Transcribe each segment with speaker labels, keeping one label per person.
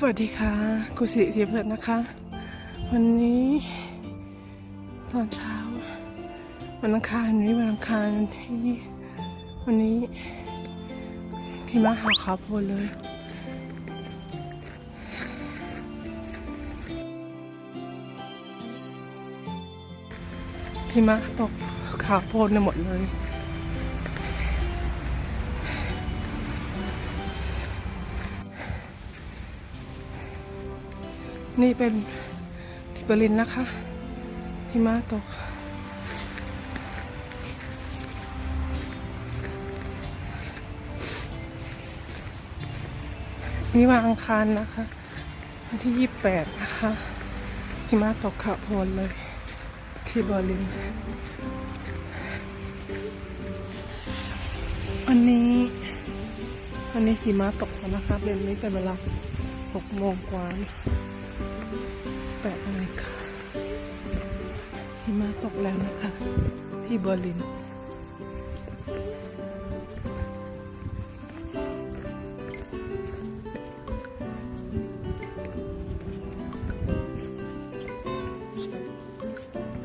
Speaker 1: สวัสดีค่ะกุศิริเทียเพลินนะคะ วันนี้ตอนเช้า วันอังคารวันนี้วันอังคารวันที่วันนี้ที่มาหาขาวโพลเลยพี่มาตกขาวโพลในหมดเลย นี่เป็นที่เบอร์ลินนะคะหิมะตก นี่วันอังคารนะคะวันที่ยี่แปดนะคะหิมะตกขะโพลเลย ที่เบอร์ลิน อันนี้ อันนี้หิมะตกแล้วนะคะเป็นนี้แต่เวลาหกโมงกว่า แปดนาฬิกาหิมะตกแล้วนะคะ ที่เบอร์ลิน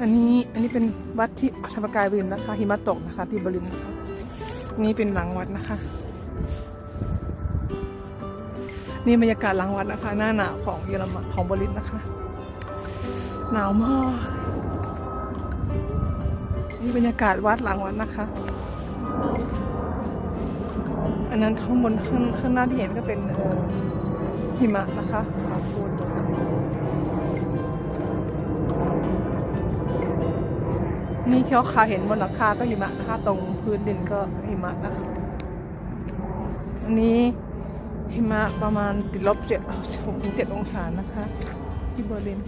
Speaker 1: อันนี้อันนี้เป็นวัดที่ธรรมกายเบอร์ลินนะคะหิมะตกนะคะ ที่เบอร์ลินนะคะนี่เป็นหลังวัดนะคะ นี่บรรยากาศหลังวัดนะคะ หน้าหนาวของเยอรมันของบร์ลินนะคะ หนาวมาก นี่บรรยากาศวัดหลังวัดนะคะ อันนั้นข้างบนข้างข้างหน้าที่เห็นก็เป็นหิมะนะคะขาวโพลนนี่เขียวขาเห็นบนหลังคาก็หิมะนะคะตรงพื้นดินก็หิมะนะคะอันนี้หิมะประมาณติดลบเจ็ดเจ็ดองศานะคะ ที่เบอร์ลิน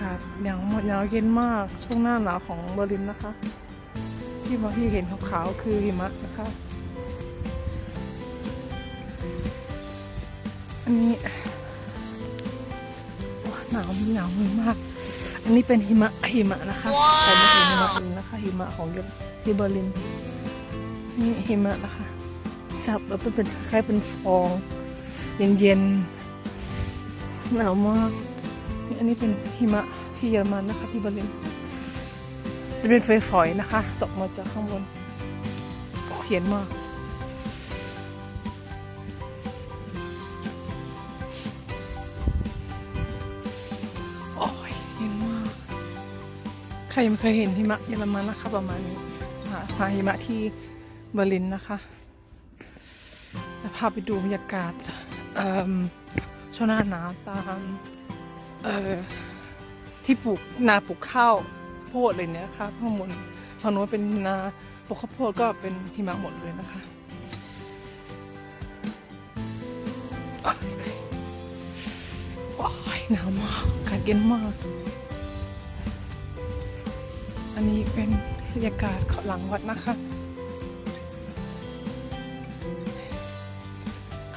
Speaker 1: ากาศหนาวหนาวเย็นมากช่วงหน้าหนาวของเบอร์ลินนะคะ ที่มาที่เห็นขาวๆคือหิมะนะคะ อันนี้ว้าหนาวหนาวมือมาก อันนี้เป็นหิมะหิมะนะคะแต่ไม่ใช่หิมะอื่นนะคะหิมะของที่เบอร์ลินนี่หิมะนะคะจับแล้วเป็นคล้ายเป็นฟอง เย็นๆหนาวมาก อันนี้เป็นหิมะที่เยอรมันนะคะที่เบอร์ลินจะเป็นฝอยๆนะคะ ตกมาจากข้างบนเขียนมากโอ้ยเย็นมาก ใครยังไม่เคยเห็นหิมะเยอรมันนะคะ ประมาณนี้หาหาหิมะที่เบอร์ลินนะคะ จะพาไปดูบรรยากาศช่วงหน้าหนาวตาม เอ่อที่ปลูกนาปลูกข้าวโพดเลยเนี่ยนะคะข้างบนฝั่งโน้นเป็นนาปลูกข้าวโพดก็เป็นหิมะหมดเลยนะคะว้ายหนาวมากอากาศเย็นมาก อันนี้เป็นบรรยากาศหลังวัดนะคะ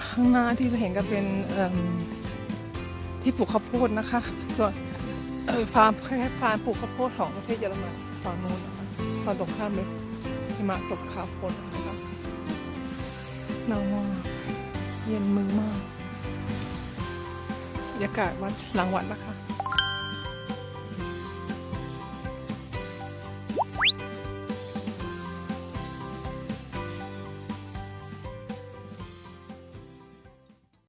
Speaker 1: ข้างหน้าที่เราเห็นก็เป็นเที่ปลูกข้าวโพดนะคะ ส่วนฟาร์มแค่ฟาร์มปลูกข้าวโพดของประเทศเยอรมันฝั่งนู้นนะคะฝั่งตรงข้ามเลยหิมะตกข้าวโพดนะคะหนาวมากเย็นมือมากบรรยากาศวัดหลังวัดนะคะ